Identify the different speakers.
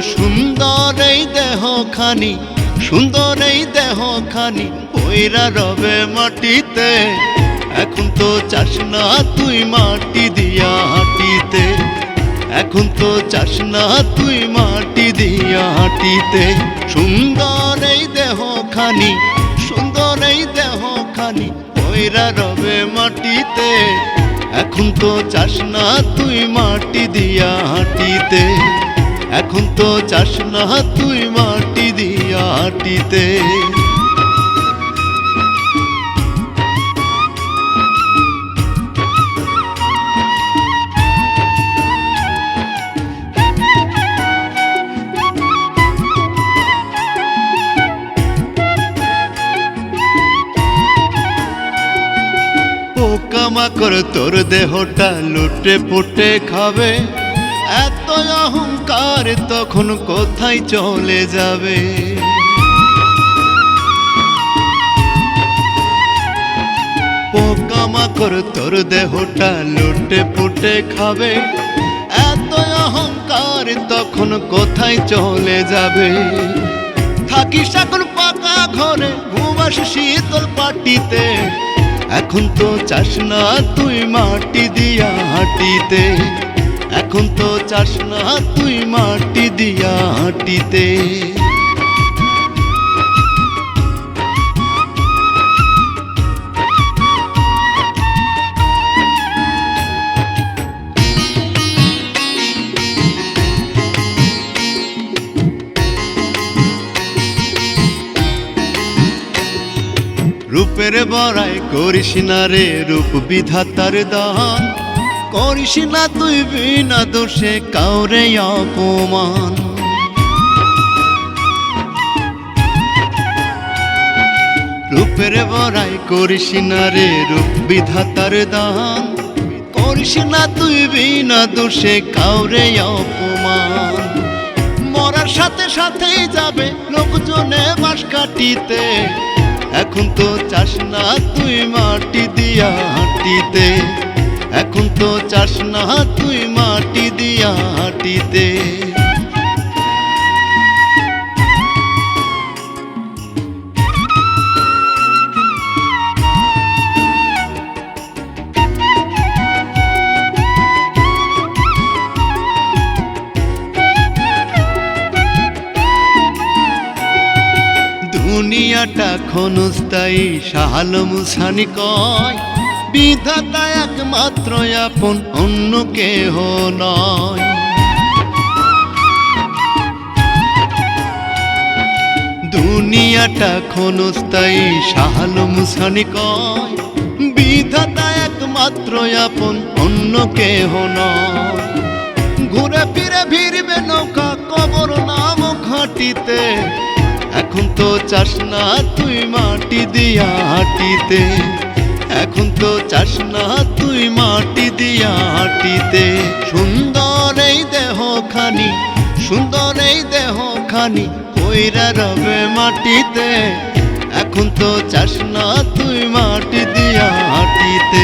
Speaker 1: সুন্দর এই দেহ খানি সুন্দর এই দেহ খানি পয়রা রবে মাটিতে। এখন তো চাস না তুই মাটি দিয়া হাঁটিতে। এখন তো চাস না তুই মাটি দিয়া হাঁটিতে। সুন্দর এই দেহ খানি সুন্দর এই দেহ খানি পয়রা রবে মাটিতে। এখন তো চাস না তুই মাটি এখন তো চাস না তুই মাটি দিয়া হাঁটিতে পোকামাকড় তোর দেহটা লুটে পুটে খাবে। এত অহংকার তখন কোথায় চলে যাবে? পোকামাকড় তোর দেহটা লুটে পুটে খাবে। এত অহংকার তখন কোথায় চলে যাবে? থাকিস এখন পাকা ঘরে ঘুমাস শীতল পাটিতে। এখন তো চাস না তুই মাটি দিয়া হাঁটিতে। এখন তো চাস না তুই মাটি দিয়া হাঁটিতে। রূপের বড়াই করিস না রে রূপ বিধাতার দান। করিস না তুই বিনা দোষে কাউরে অপমান। রূপের বড়াই করিস না রে রূপ বিধাতার দান। করিস না তুই বিনা দোষে কাউরে অপমান। মরার সাথে সাথেই যাবে লোকজনে বাস কাটিতে। এখন তো চাস না তুই মাটি দিয়া হাঁটিতে। এখন তো চাস না তুই মাটি দিয়া দুনিয়াটা ক্ষণস্থায়ী সাহাল মুসানি কয় বিধাতা একমাত্র আপন, অন্য কেহ নয়। দুনিয়াটা ক্ষণস্থায়ী সাহাল মুসানি কয়, বিধাতা একমাত্র আপন, অন্য কেহ নয়। ঘুরে ফিরে ভিড়বে নৌকা, কবর নাম ঘাটিতে। এখন তো চাস না তুই মাটি দিয়া হাঁটিতে। এখন তো চাস না তুই মাটি দিয়া হাঁটিতে সুন্দর এই দেহ খানি সুন্দর এই দেহ খানি কইরা রবে মাটিতে। এখন তো চাস না তুই মাটি দিয়া হাঁটিতে